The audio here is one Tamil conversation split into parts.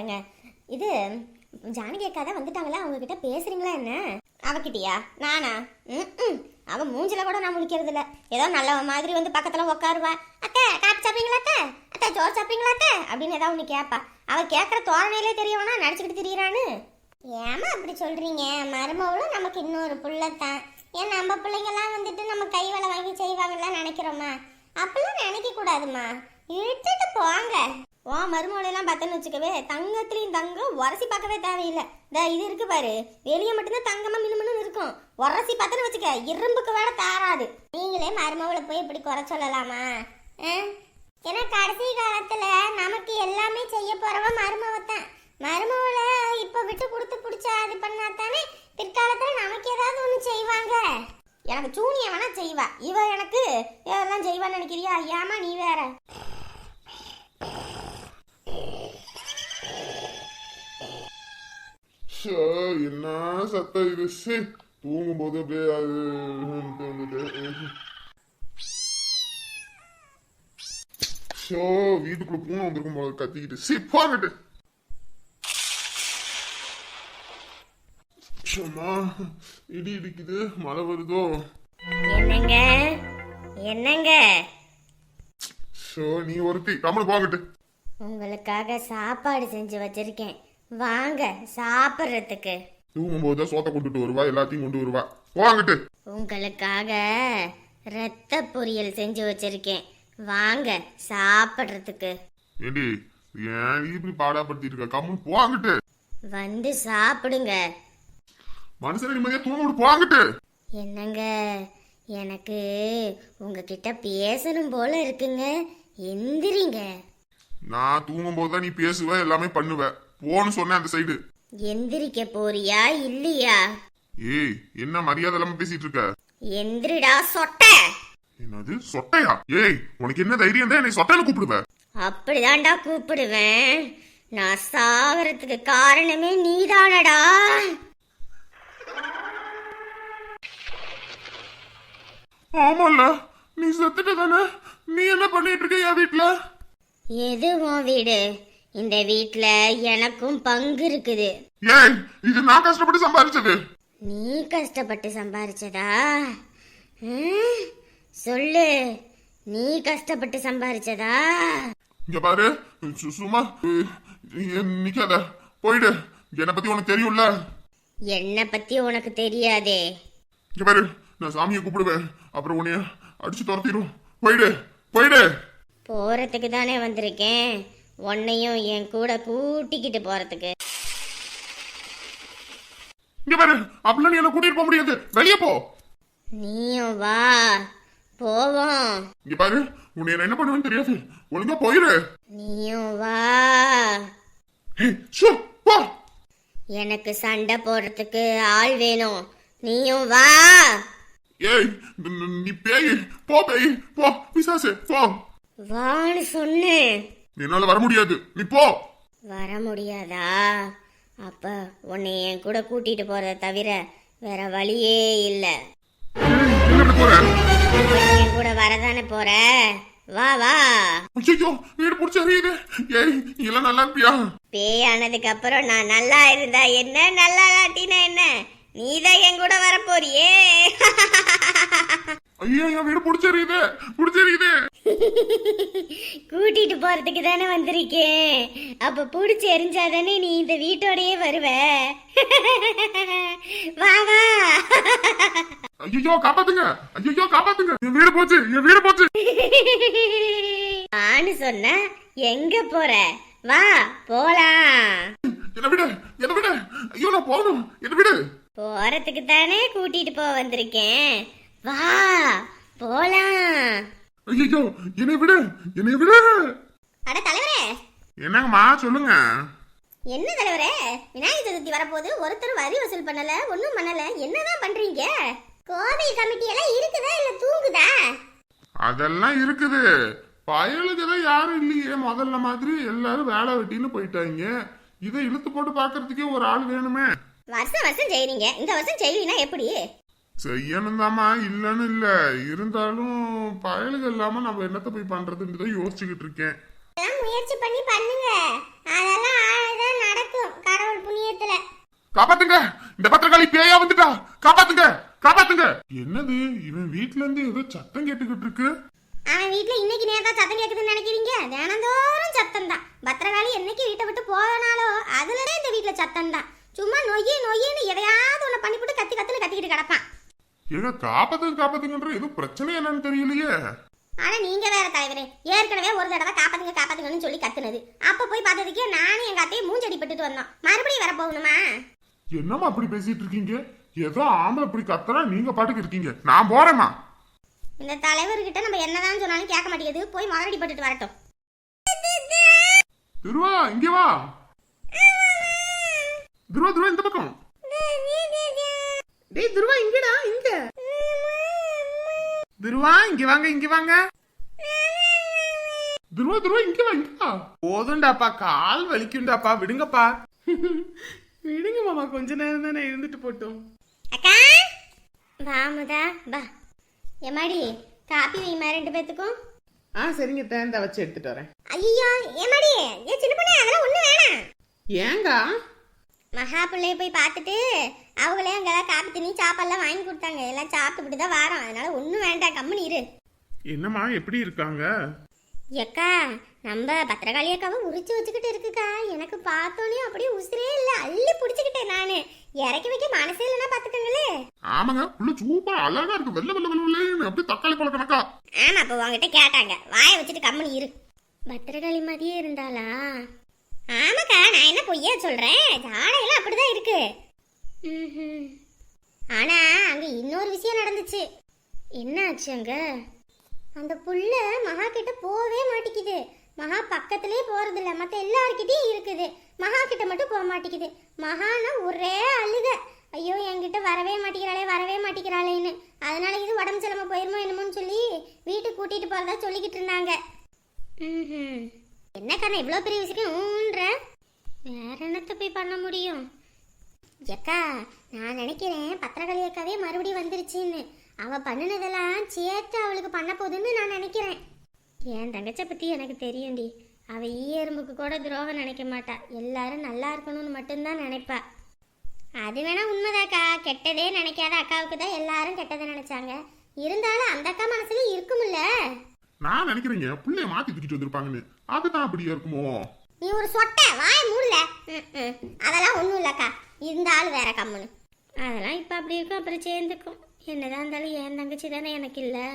பாருங்க. இது ஜானகி அக்கா தான் வந்துட்டாங்களா? அவங்க கிட்ட பேசுறீங்களா என்ன? அவகிட்டயா? நானா? ம் அவ மூஞ்சில கூட நான் முடிக்கிறது இல்ல ஏதோ நல்ல மாதிரி வந்து பக்கத்துல உட்காருவா அத்தை காப்பி சாப்பிங்களா அத்தை? அத்தை ஜோர் சாப்பிட்டீங்களா அத்தை? அப்படின்னு ஏதாவது ஒன்று கேட்பா அவ கேட்குற தோரணையிலே தெரியவனா நடிச்சுக்கிட்டு திரியறான்னு. ஏமா அப்படி சொல்றீங்க? மருமவளும் நமக்கு இன்னொரு புள்ளத்தான். ஏன் நம்ம பிள்ளைங்கெல்லாம் வந்துட்டு நம்ம கை வேலை வாங்கி செய்வாங்கலாம் நினைக்கிறோமா? அப்பெல்லாம் நினைக்க கூடாதுமா இழுத்துட்டு போங்க. ஓ மருமகளெல்லாம் பார்த்தேன்னு வச்சுக்கவே தங்கத்துலேயும் தங்கம் உரசி பார்க்கவே தேவையில்லை. இந்த இது இருக்கு பாரு. வெளியே மட்டும்தான் தங்கமாக மினுமினு இருக்கும். உரசி பார்த்தேன்னு வச்சுக்க இரும்புக்கு வேட தாராது. நீங்களே மருமகளை போய் இப்படி குறை சொல்லலாமா? ஆ? ஏன்னா கடைசி காலத்தில் நமக்கு எல்லாமே செய்ய போறவ தான் மருமவளை இப்போ விட்டு கொடுத்து பிடிச்சா இது பண்ணா தானே பிற்காலத்தில் நமக்கு ஏதாவது ஒன்று செய்வாங்க. எனக்கு சூனியம் வேணா செய்வா. இவ எனக்கு இதெல்லாம் செய்வான்னு நினைக்கிறியா? ஐயாமா நீ வேற. ஷோ, என்ன சத்தம் இது? ஷே தூங்கும்போது அப்படியே அது வந்துட்டு ஷோ வீட்டுக்குள்ள பூனை வந்திருக்கும் போது கத்திக்கிட்டு சி போகட்டு ஷோமா இடி இடிக்குது மழை வருதோ? என்னங்க? என்னங்க? ஷோ நீ ஒருத்தி கம்மல் போகட்டு உங்களுக்காக சாப்பாடு செஞ்சு வச்சிருக்கேன். வாங்க சாப்பிட்றதுக்கு. தூங்கும்போது சோத்தை கொண்டுட்டு வருவா எல்லாத்தையும் கொண்டு வருவா. போகட்டு உங்களுக்காக ரத்த பொரியல் செஞ்சு வச்சிருக்கேன். வாங்க சாப்பிட்றதுக்கு. ஏண்டி ஏன் இப்படி பாடாப்படுத்திட்டு இருக்க? கம்மல் போகட்டு வந்து சாப்பிடுங்க. மனுஷனை நிம்மதியா தூங்க போகட்டு என்னங்க எனக்கு உங்ககிட்ட பேசணும் போல இருக்குங்க. எந்திரிங்க. நான் தூங்கும்போது தான் நீ பேசுவ எல்லாமே பண்ணுவ. போன்னு சொன்னேன் அந்த சைடு எந்திரிக்க போறியா இல்லையா? ஏய் என்ன மரியாதை இல்லாம பேசிட்டு இருக்க? எந்திரிடா சொட்டை! என்னது சொட்டையா? ஏய் உனக்கு என்ன தைரியம் தான் என்னை சொட்டையில கூப்பிடுவ. அப்படிதான்டா கூப்பிடுவேன். நான் சாவறதுக்கு காரணமே நீதானடா. ஆமால நீ செத்துட்ட தானே நீ என்ன பண்ணிட்டு இருக்க என் வீட்டுல எது உன் வீடு? இந்த வீட்ல எனக்கும் பங்கு இருக்குது. ஏய் இது நான் கஷ்டப்பட்டு சம்பாதிச்சது நீ கஷ்டப்பட்டு சம்பாரிச்சதா? சொல்லு. நீ கஷ்டப்பட்டு சம்பாரிச்சதா? இங்க பாரு. சும்மா நிக்காத. போயிடு. என்னை பத்தி உனக்கு தெரியும்ல? என்னை பத்தி உனக்கு தெரியாதே. இங்க பாரு. நான் சாமியை கூப்பிடுவேன். அப்புறம் உன்னைய அடிச்சு துரத்திடும். போயிடு. போயிடு. போறதுக்கு தானே வந்திருக்கேன். உன்னையும் என் கூட கூட்டிக்கிட்டு போறதுக்கு. இங்க பாரு அப்படிலாம் நீ என்ன கூட்டிட்டு போக முடியாது. வெளியே போ. நீயும் வா போவோம். இங்க பாரு உன்னை நான் என்ன பண்ணுவேன்னு தெரியாது. ஒழுங்கா போயிரு. நீயும் வா. ஏய், ஷோ, எனக்கு சண்டை போடுறதுக்கு ஆள் வேணும். நீயும் வா. ஏய் ந- ந- நீ பேய். போ பேய். போ போ. வான்னு சொன்னேன். என்னால வர முடியாது. நீ போ. வர முடியாதா? அப்ப உன்னை என் கூட கூட்டிட்டு போறத தவிர வேற வழியே இல்லை. என் கூட வரதானே போற? வா வா. ஐயோ வீடு பிடிச்ச அறியுது ஏய் எல்லாம் நல்லா இருப்பியா? பேயானதுக்கு அப்புறம் நான் நல்லா இருந்தா என்ன? நல்லா இல்லாட்டினா என்ன? நீதான் என் கூட வர போறியே ஐயோ என் வீடு கூட்டிட்டு போறதுக்கு தானே வந்திருக்கேன். அப்ப புடிச்சு எரிஞ்சாதானே நீ இந்த வீட்டோடயே வருவ. வா வா. ஐயோ காப்பாத்துங்க. ஐயோ காப்பாத்துங்க. என் வீடு போச்சு என் வீடு போச்சு. ஆன்னு சொன்ன எங்க போற? வா போலாம். என்ன விடு என்ன விடு. ஐயோ நான் போகணும். என்ன விடு. போறதுக்கு தானே கூட்டிட்டு போக வந்திருக்கேன். வா போலாம். ஐயோ என்னை விடு என்னை விடு. அட தலைவரே. என்னங்கம்மா சொல்லுங்க. என்ன தலைவரே? விநாயகர் சதுர்த்தி வரப்போது ஒருத்தர் வரி வசூல் பண்ணல ஒண்ணும் பண்ணல. என்னதான் பண்றீங்க? கோவில் கமிட்டி எல்லாம் இருக்குதா இல்ல தூங்குதா? அதெல்லாம் இருக்குது. பயலுக்கு தான் யாரும் இல்லையே முதல்ல மாதிரி எல்லாரும் வேலை வெட்டின்னு போயிட்டாங்க. இதை இழுத்து போட்டு பாக்குறதுக்கே ஒரு ஆள் வேணுமே. வருஷம் வருஷம் செய்றீங்க. இந்த வருஷம் செய்யலினா எப்படி? செய்யணும் தாமா இல்லைன்னு இல்ல. இருந்தாலும் பயலுக்கு இல்லாம நம்ம என்னத்த போய் பண்றதுன்னு தான் யோசிச்சுக்கிட்டு இருக்கேன். முயற்சி பண்ணி பண்ணுங்க. அதெல்லாம் ஆளுதான் ஏத்தல காப்பாத்துங்க! இந்த பத்திரகாளி பேயா வந்துட்டா! காப்பாத்துங்க! காப்பாத்துங்க! என்னது? இவன் வீட்ல இருந்து ஏதோ சத்தம் கேட்டுக்கிட்டு இருக்கு. அவன் வீட்ல இன்னைக்கு நேரத்தா சத்தம் கேக்குதுன்னு நினைக்கிறீங்க? தினந்தோறும் சத்தம் தான் பத்திரகாளி என்னைக்கு வீட்டை விட்டு போனாலோ அதுலதான் இந்த வீட்ல சத்தம் தான் சும்மா நொய்யி நொய்யின்னு எதையாவது ஏங்க காப்பாத்துங்க காப்பாத்துங்கன்ற ஏதோ பிரச்சனை என்னன்னு தெரியலையே. ஆனா நீங்க வேற தலைவரே. ஏற்கனவே ஒரு தடவை காப்பாத்துங்க காப்பாத்துங்கன்னு சொல்லி கத்துனது. அப்ப போய் பார்த்ததுக்கே நானும் எங்க அத்தையும் மூஞ்சடி பட்டுட்டு வந்தோம். மறுபடியும் வர போகணுமா? என்னம்மா அப்படி பேசிட்டு இருக்கீங்க? ஏதோ ஆம்பளை இப்படி கத்துறா நீங்க பாட்டுக்கு இருக்கீங்க. நான் போறேம்மா. இந்த தலைவர்கிட்ட நம்ம என்னதான் சொன்னாலும் கேட்க மாட்டேங்குது. போய் மறுபடி பட்டுட்டு வரட்டும். துருவா இங்க வா. துருவா துருவா இந்த பக்கம். டேய் துருவா இங்கடா இங்க. துருவா இங்க வாங்க இங்க வாங்க. துருவா துருவா இங்க வா இங்க வா. போதும்டாப்பா கால் வலிக்கும்டாப்பா விடுங்கப்பா. விடுங்க மாமா கொஞ்ச நேரம் தானே இருந்துட்டு போட்டோம். அக்கா வாமுதா வா. எம்மாடி காப்பி வைமா ரெண்டு பேத்துக்கும். ஆ சரிங்க தேந்தா வச்சு எடுத்துட்டு வரேன். ஐயோ ஏமாடி ஏ சின்ன பொண்ணு அதெல்லாம் ஒண்ணு வேணாம். ஏங்கா? மகா பிள்ளைய போய் பார்த்துட்டு அவங்களே அங்கே காப்பி தண்ணி சாப்பாடுலாம் வாங்கி கொடுத்தாங்க. எல்லாம் சாப்பிட்டுட்டு தான் வாரோம் அதனால ஒன்றும் வேண்டாம். கம்முன்னு இரு. என்னம்மா எப்படி இருக்காங்க? எக்கா நம்ம பத்திரகாளி அக்காவை உரிச்சு வச்சுக்கிட்டு இருக்குக்கா. எனக்கு பார்த்தோன்னே அப்படியே உசிரே இல்லை. அள்ளி பிடிச்சிக்கிட்டேன் நான். இறக்கி வைக்க மனசே இல்லைன்னா பார்த்துக்கங்களே. ஆமாங்க உள்ள சூப்பர் அழகா இருக்கு. வெள்ள வெள்ள வெள்ள அப்படியே தக்காளி பழ கணக்கா. ஆமா அப்போ உங்ககிட்ட கேட்டாங்க. வாயை வச்சுட்டு கம்முன்னு இரு. பத்திரகாளி மாதிரியே இருந்தாளா? ஆமாக்கா நான் என்ன பொய்யா சொல்றேன்? ஜாடையெல்லாம் அப்படிதான் இருக்கு. ஆனா அங்க இன்னொரு விஷயம் நடந்துச்சு. என்ன ஆச்சு அங்க? அந்த புள்ள மகா கிட்ட போவே மாட்டேங்குது மகா பக்கத்திலே போறதில்ல. மத்த எல்லார்கிட்டயும் இருக்குது. மகா கிட்ட மட்டும் போக மாட்டேங்குது மகானா ஒரே அழுக. ஐயோ என்கிட்ட வரவே மாட்டேங்கிறாளே வரவே மாட்டேங்கிறாளேன்னு அதனால இது உடம்பு சிலம போயிருமோ என்னமோன்னு சொல்லி வீட்டுக்கு கூட்டிட்டு போறதா சொல்லிக்கிட்டு இருந்தாங்க. என்ன கண்ணா இவ்வளோ பெரிய விஷயம்? ஊன்ற. வேற என்னத்த போய் பண்ண முடியும்? எக்கா நான் நினைக்கிறேன் பத்திரகாளி அக்காவே மறுபடியும் வந்துருச்சுன்னு. அவ பண்ணினதெல்லாம் சேர்த்து அவளுக்கு பண்ண போகுதுன்னு நான் நினைக்கிறேன். என் தங்கச்சை பத்தி எனக்கு தெரியும்டி. அவ ஈ எறும்புக்கு கூட துரோகம் நினைக்க மாட்டா. எல்லாரும் நல்லா இருக்கணும்னு மட்டும்தான் நினைப்பா. அது வேணா உண்மைதாக்கா. கெட்டதே நினைக்காத அக்காவுக்கு தான் எல்லாரும் கெட்டதை நினைச்சாங்க. இருந்தாலும் அந்த அக்கா மனசுல இருக்கும்ல. நான் நினைக்கிறீங்க. புள்ளைய மாத்தி தூக்கிட்டு வந்திருப்பாங்கன்னு. அதுதான் அப்படியா இருக்குமோ? நீ ஒரு சொட்டை வாய் மூடல. அதெல்லாம் ஒன்றும் இல்லைக்கா. இந்த ஆள் வேற கம்முன்னு அதெல்லாம் இப்போ அப்படி இருக்கும் அப்புறம் சேர்ந்துக்கும். என்னதான் இருந்தாலும் என் தங்கச்சி தானே எனக்கு இல்லை.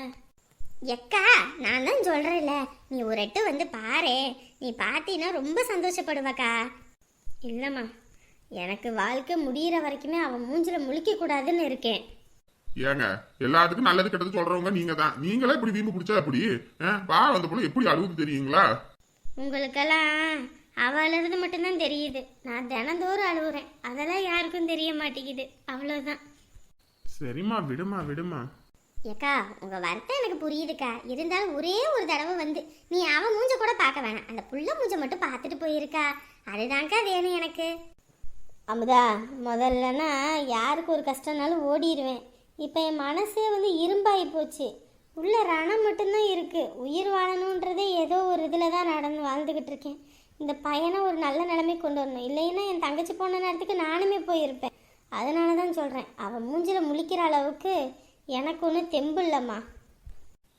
எக்கா நான் தான் சொல்கிறேன்ல நீ ஒரு எட்டு வந்து பாரு. நீ பார்த்தீன்னா ரொம்ப சந்தோஷப்படுவக்கா. இல்லைம்மா எனக்கு வாழ்க்கை முடியிற வரைக்குமே அவன் மூஞ்சில முழிக்க கூடாதுன்னு இருக்கேன். ஏங்க எல்லாத்துக்கும் நல்லது கெட்டது சொல்றவங்க நீங்க தான் நீங்களே இப்படி வீம்பு பிடிச்சா எப்படி? வா வந்த போல எப்படி அழுகுது தெரியுங்களா? உங்களுக்கெல்லாம் அவ அழுறது மட்டும்தான் தெரியுது. நான் தினந்தோறும் அழுகுறேன் அதெல்லாம் யாருக்கும் தெரிய மாட்டேங்குது. அவ்வளோதான் சரிம்மா விடுமா விடுமா ஏக்கா உங்க வருத்தம் எனக்கு புரியுதுக்கா. இருந்தாலும் ஒரே ஒரு தடவை வந்து நீ அவன் மூஞ்ச கூட பார்க்க வேணாம். அந்த புள்ள மூஞ்ச மட்டும் பார்த்துட்டு போயிருக்கா. அதுதான்க்கா வேணும் எனக்கு. அமுதா முதல்லனா யாருக்கு ஒரு கஷ்டம்னாலும் ஓடிடுவேன் இப்போ என் மனசே வந்து இரும்பாகி போச்சு. உள்ள ரணம் மட்டும்தான் இருக்கு. உயிர் வாழணுன்றதே ஏதோ ஒரு இதில் தான் நடந்து வாழ்ந்துக்கிட்டு இருக்கேன். இந்த பையனை ஒரு நல்ல நிலைமை கொண்டு வரணும். இல்லைன்னா என் தங்கச்சி போன நேரத்துக்கு நானுமே போயிருப்பேன். அதனால தான் சொல்கிறேன் அவன் மூஞ்சில முழிக்கிற அளவுக்கு எனக்கு ஒன்றும் தெம்பு இல்லைம்மா.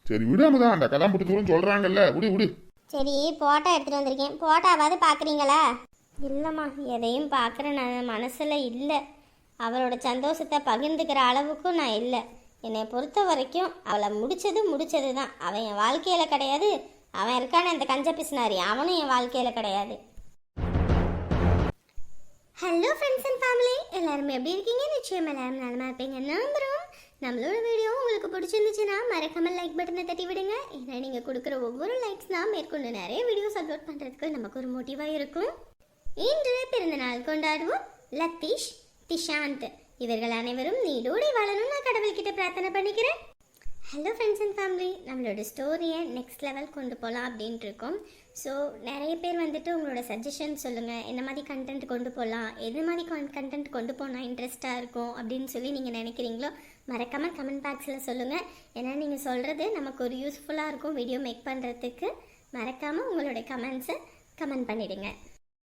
சரி விடாமதான் அந்த கதான் போட்டு தூரம் சொல்றாங்கல்ல. விடு விடு. சரி போட்டோ எடுத்துகிட்டு வந்திருக்கேன். போட்டோவாவது பார்க்குறீங்களா இல்லைம்மா எதையும் பார்க்குற நான் மனசில் இல்லை. அவளோட சந்தோஷத்தை பகிர்ந்துக்கிற அளவுக்கும் நான் இல்லை. என்னை பொறுத்த வரைக்கும் அவளை முடிச்சது முடிச்சது தான் அவன் என் வாழ்க்கையில் கிடையாது அவன் இருக்கான இந்த கஞ்ச பிசினாரி. அவனும் என் வாழ்க்கையில் கிடையாது. ஹலோ ஃப்ரெண்ட்ஸ் அண்ட் ஃபேமிலி எல்லாருமே எப்படி இருக்கீங்க? நிச்சயம் எல்லாரும் நலமா இருப்பீங்க நம்புறோம். நம்மளோட வீடியோ உங்களுக்கு பிடிச்சிருந்துச்சுன்னா மறக்காமல் லைக் பட்டனை தட்டி விடுங்க. ஏன்னா நீங்கள் கொடுக்குற ஒவ்வொரு லைக்ஸ் தான் மேற்கொண்டு நிறைய வீடியோஸ் அப்லோட் பண்ணுறதுக்கு நமக்கு ஒரு மோட்டிவாக இருக்கும். இன்று பிறந்த நாள் கொண்டாடுவோம். லத்தீஷ் திஷாந்த். இவர்கள் அனைவரும் நீடோடி வாழணும் நான் கடவுள்கிட்ட பிரார்த்தனை பண்ணிக்கிறேன். ஹலோ ஃப்ரெண்ட்ஸ் அண்ட் ஃபேமிலி நம்மளோட ஸ்டோரியை நெக்ஸ்ட் லெவல் கொண்டு போகலாம் அப்படின்ட்டு இருக்கோம் ஸோ நிறைய பேர் வந்துட்டு உங்களோட சஜஷன் சொல்லுங்கள் என்ன மாதிரி கண்டென்ட் கொண்டு போகலாம் எது மாதிரி கன் கண்டென்ட் கொண்டு போனால் இன்ட்ரெஸ்ட்டாக இருக்கும் அப்படின்னு சொல்லி நீங்கள் நினைக்கிறீங்களோ மறக்காமல் கமெண்ட் பாக்ஸில் சொல்லுங்கள் ஏன்னா நீங்கள் சொல்கிறது நமக்கு ஒரு யூஸ்ஃபுல்லாக இருக்கும் வீடியோ மேக் பண்ணுறதுக்கு மறக்காமல் உங்களோட கமெண்ட்ஸை கமெண்ட் பண்ணிவிடுங்க